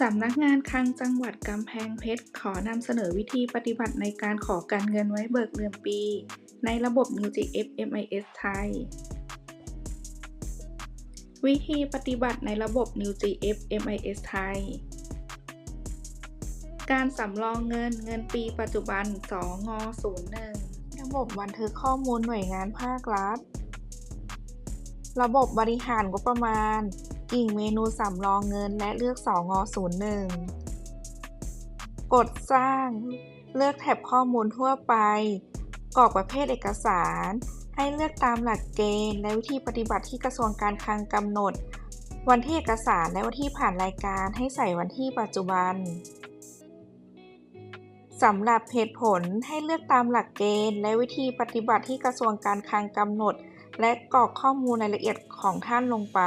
สำนักงานคลังจังหวัดกำแพงเพชร ขอนำเสนอวิธีปฏิบัติในการขอการเงินไว้เบิกเดือนปี ในระบบ Music FMIS ไทย วิธีปฏิบัติในระบบ Music FMIS ไทย การสำรองเงินเงินปีปัจจุบัน 2ง01 ระบบบันทึกข้อมูลหน่วยงานภาครัฐ ระบบบริหารงบประมาณ กิ่งเมนูสำรองเงินและเลือก 2ง01 กดสร้าง เลือกแถบข้อมูลทั่วไป กรอกประเภทเอกสาร ให้เลือกตามหลักเกณฑ์และวิธีปฏิบัติที่กระทรวงการคลังกำหนด วันที่เอกสารและวันที่ผ่านรายการให้ใส่วันที่ปัจจุบันสำหรับเหตุผลให้เลือกตามหลักเกณฑ์ และวิธีปฏิบัติที่กระทรวงการคลังกำหนด และกรอกข้อมูลรายละเอียดของท่านลงไป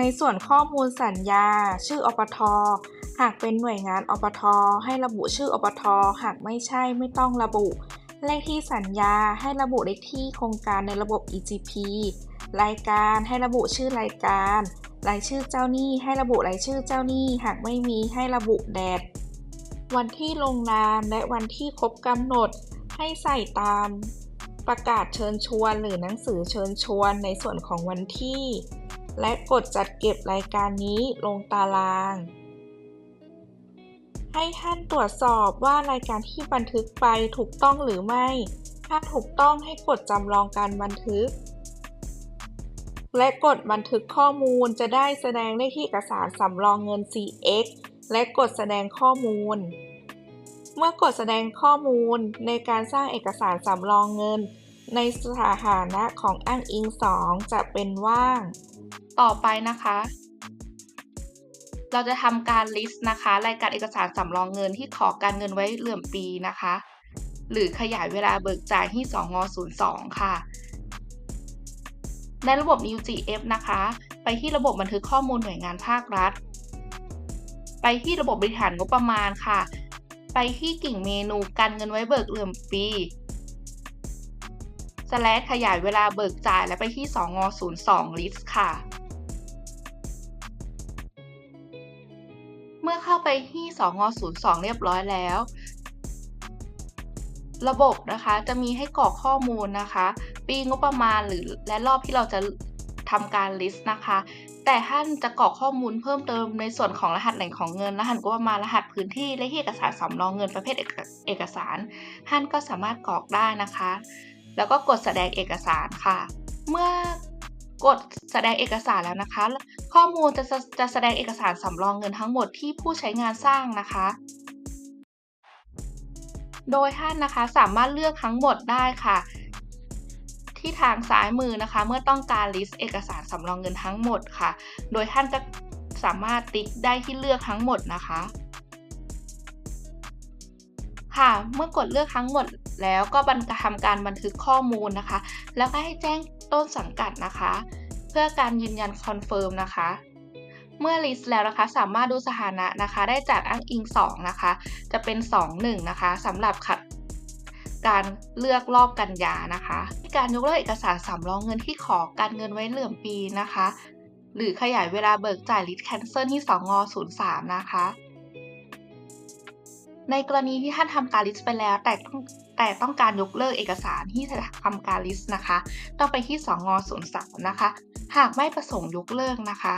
ในส่วนข้อมูลสัญญา ชื่ออปท หากเป็นหน่วยงานอปท ให้ระบุชื่ออปท หากไม่ใช่ไม่ต้องระบุ เลขที่สัญญาให้ระบุเลขที่โครงการในระบบ EGP รายการให้ระบุชื่อรายการ รายชื่อเจ้าหนี้ให้ระบุรายชื่อเจ้าหนี้ หากไม่มีให้ระบุแดด วันที่ลงนามและวันที่ครบกำหนด ให้ใส่ตาม ประกาศเชิญชวนหรือหนังสือเชิญชวนในส่วนของวันที่ และกดจัดเก็บรายการนี้ลงตาราง ให้ท่านตรวจสอบว่ารายการที่บันทึกไปถูกต้องหรือไม่ ถ้าถูกต้องให้กดจำลองการบันทึก และกดบันทึกข้อมูลจะได้แสดงเลขที่เอกสารสำรองเงิน CX และกดแสดงข้อมูล เมื่อกดแสดงข้อมูลในการสร้างเอกสารสำรองเงิน ในสถานะของอ้างอิง 2 จะเป็นว่าง ต่อไปนะคะ เราจะทำการ list นะคะ รายการเอกสารสำรองเงินที่ขอการเงินไว้เหลื่อมปีนะคะ หรือขยายเวลาเบิกจ่ายที่ 2 ง 02 ค่ะ ในระบบ UGF นะคะ ไปที่ระบบบันทึกข้อมูลหน่วยงานภาครัฐ ไปที่ระบบบริหารงบประมาณค่ะ ไปที่กิ่งเมนูการเงินไว้เบิกเหลื่อมปีสแลชขยายเวลาเบิกจ่ายและไปที่ 2 ง 02 list ค่ะ ไปที่2ง02 เรียบร้อยแล้ว ระบบนะคะจะมีให้กรอกข้อมูลนะคะ ปีงบประมาณหรือและรอบที่เราจะทำการ list นะคะ แต่ท่านจะกรอกข้อมูลเพิ่มเติมในส่วนของรหัสแหล่งของเงิน รหัสงบประมาณรหัสพื้นที่และที่เอกสารสำรองเงินประเภทเอกเอกสาร ท่านก็สามารถกรอกได้นะคะ แล้วก็กดแสดงเอกสารค่ะ เมื่อ กดแสดงเอกสารแล้วนะคะ ข้อมูลจะจะแสดงเอกสารสำรองเงินทั้งหมดที่ผู้ใช้งานสร้างนะคะ โดยท่านนะคะสามารถเลือกทั้งหมดได้ค่ะ ที่ทางซ้ายมือนะคะ เมื่อต้องการ list เอกสารสำรองเงินทั้งหมดค่ะ โดยท่านจะสามารถติ๊กได้ที่เลือกทั้งหมดนะคะ ค่ะ เมื่อกดเลือกทั้งหมดแล้วก็บันทำการบันทึกข้อมูลนะคะ แล้วก็ให้แจ้ง ต้นสังกัดนะคะ เพื่อการยืนยันคอนเฟิร์มนะคะเมื่อ list แล้วนะคะสามารถดูสถานะนะคะ ได้จากอ้างอิง 2 นะคะ จะเป็น 2 1 นะคะสำหรับขัดการเลือกรอบกันยานะคะ การยกเลิกเอกสารสำรองเงินที่ขอการเงินไว้เหลื่อมปีนะคะ หรือขยายเวลาเบิกจ่าย list cancel ที่ 2ง03 นะคะ ในกรณีที่ท่านทำการ list ไปแล้ว แต่ต้องแต่ต้องการยกเลิกเอกสารที่จะทำการ list นะคะ ต้องไปที่2ง03นะคะ หากไม่ประสงค์ยกเลิกนะคะ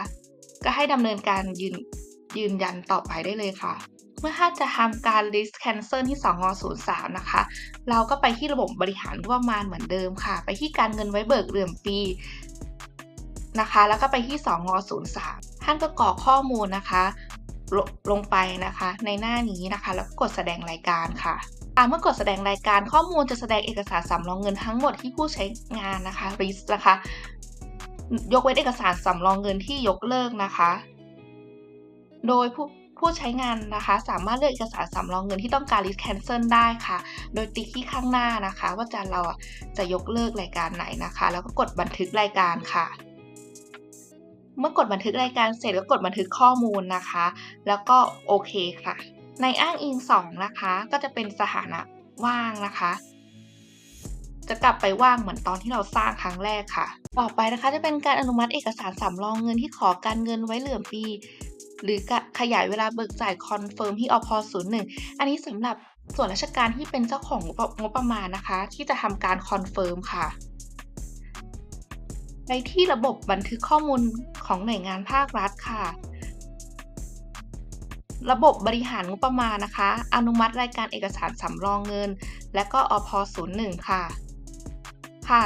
ก็ให้ดำเนินการยืนยืนยันต่อไปได้เลยค่ะ เมื่อท่านจะทำการ list cancel ที่ 2 ง 03 นะคะ เราก็ไปที่ระบบบริหารงบประมาณเหมือนเดิมค่ะ ไปที่การเงินไว้เบิกเหลื่อมปีนะคะ แล้วก็ไปที่ 2 ง 03 ท่านก็กรอกข้อมูลนะคะ ลลงไปนะคะ ในหน้านี้นะคะ แล้วก็กดแสดงรายการค่ะเมื่อกดแสดงรายการข้อมูลจะแสดงเอกสารสำรองเงินทั้งหมดที่ผู้ใช้งานนะคะ list นะคะ ยกเว้นเอกสารสำรองเงินที่ยกเลิกนะคะ โดยผู้ผู้ใช้งานนะคะ สามารถเลือกเอกสารสำรองเงินที่ต้องการ list cancel ได้ค่ะ โดยติ๊กที่ข้างหน้านะคะ ว่าจะเราจะยกเลิกรายการไหนนะคะ แล้วก็กดบันทึกรายการค่ะ เมื่อกดบันทึกรายการเสร็จก็กดบันทึกข้อมูลนะคะ แล้วก็โอเคค่ะ ในอ้างอิง 2 นะคะ ก็จะเป็นสถานะว่างนะคะ จะกลับไปว่างเหมือนตอนที่เราสร้างครั้งแรกค่ะ ต่อไปนะคะจะเป็นการอนุมัติเอกสารสำรองเงินที่ขอการเงินไว้เหลือปี หรือขยายเวลาเบิกจ่ายคอนเฟิร์มที่อพ01อันนี้สำหรับส่วนราชการที่เป็นเจ้าของงบงบประมาณนะคะ ที่จะทำการคอนเฟิร์มค่ะ ในที่ระบบบันทึกข้อมูลของหน่วยงานภาครัฐค่ะ ระบบบริหารงบประมาณนะคะ อนุมัติรายการเอกสารสำรองเงิน และก็อพ01 ค่ะ ค่ะ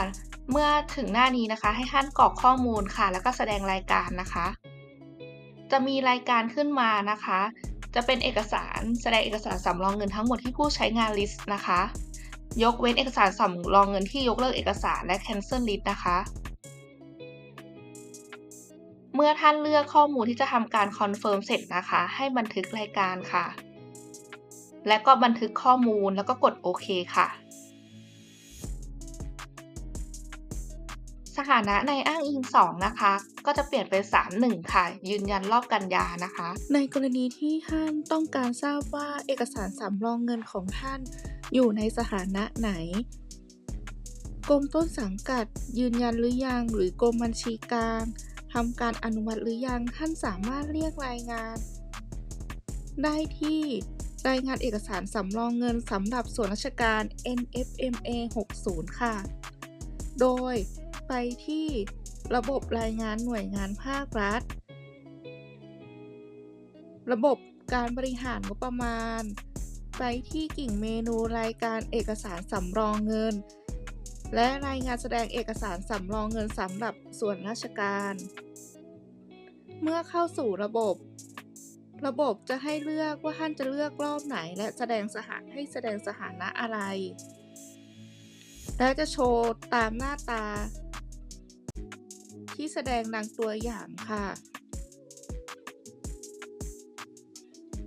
เมื่อถึงหน้านี้นะคะ ให้ท่านกรอกข้อมูลค่ะ แล้วก็แสดงรายการนะคะ จะมีรายการขึ้นมานะคะ จะเป็นเอกสารแสดงเอกสารสำรองเงินทั้งหมดที่ผู้ใช้งาน list นะคะ ยกเว้นเอกสารสำรองเงินที่ยกเลิกเอกสารและ cancel list นะคะ เมื่อท่านเลือกข้อมูลที่จะทำการคอนเฟิร์มเสร็จนะคะ ให้บันทึกรายการค่ะ และก็บันทึกข้อมูลแล้วก็กดโอเคค่ะสถานะในอ้างอิง 2 นะคะ ก็จะเปลี่ยนเป็น 3-1 ค่ะ ยืนยันรอบกันยานะคะ ในกรณีที่ท่านต้องการทราบว่าเอกสารสำรองเงินของท่านอยู่ในสถานะไหน กรมต้นสังกัดยืนยันหรือยัง หรือกรมบัญชีกลาง ทำการอนุมัติหรือยัง ท่านสามารถเรียกรายงาน ได้ที่รายงานเอกสารสำรองเงินสำหรับส่วนราชการ NFMA 60 ค่ะ โดยไปที่ระบบรายงานหน่วยงานภาครัฐ ระบบการบริหารงบประมาณ ไปที่กิ่งเมนูรายการเอกสารสำรองเงิน และรายงานแสดงเอกสารสำรองเงินสำหรับส่วนราชการ เมื่อเข้าสู่ระบบ ระบบจะให้เลือกว่าท่านจะเลือกรอบไหน และแสดงสถานให้แสดงสถานะอะไร และจะโชว์ตามหน้าตา ที่แสดงดังตัวอย่างค่ะ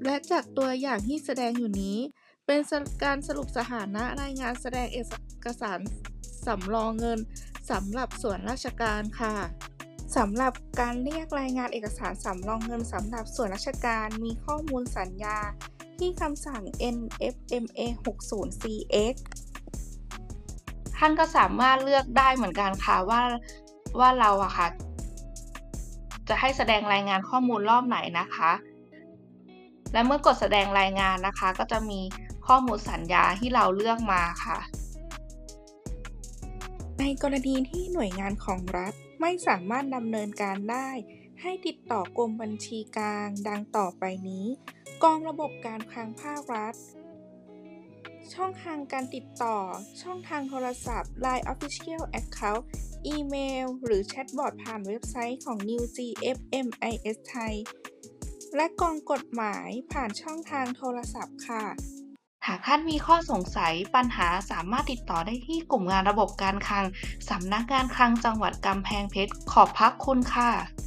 และจากตัวอย่างที่แสดงอยู่นี้เป็นการสรุปสถานะรายงานแสดงเอกสาร สำรองเงินสำหรับส่วนราชการค่ะสำหรับการเรียกรายงานเอกสารสำรองเงินสำหรับส่วนราชการมีข้อมูลสัญญาที่คำสั่ง NFMA 60 CX ท่านก็สามารถเลือกได้เหมือนกันค่ะว่าว่าเราอะค่ะ จะให้แสดงรายงานข้อมูลรอบไหนนะคะ และเมื่อกดแสดงรายงานนะคะ ก็จะมีข้อมูลสัญญาที่เราเลือกมาค่ะ ในกรณีที่หน่วยงานของรัฐไม่สามารถดำเนินการได้ ให้ติดต่อกรมบัญชีกลางดังต่อไปนี้ กองระบบการคลังภาครัฐ ช่องทางการติดต่อ ช่องทางโทรศัพท์ Line Official Account อีเมล หรือแชทบอทผ่านเว็บไซต์ของ New GFMIS ไทยและกองกฎหมายผ่านช่องทางโทรศัพท์ค่ะากท่านมีข้อสงสัยปัญหาสามารถติดต่อได้ที่กลุ่มงานระบบการคลังสำนักงานคลังจังหวัดกำแพงเพชร ขอบพระคุณค่ะ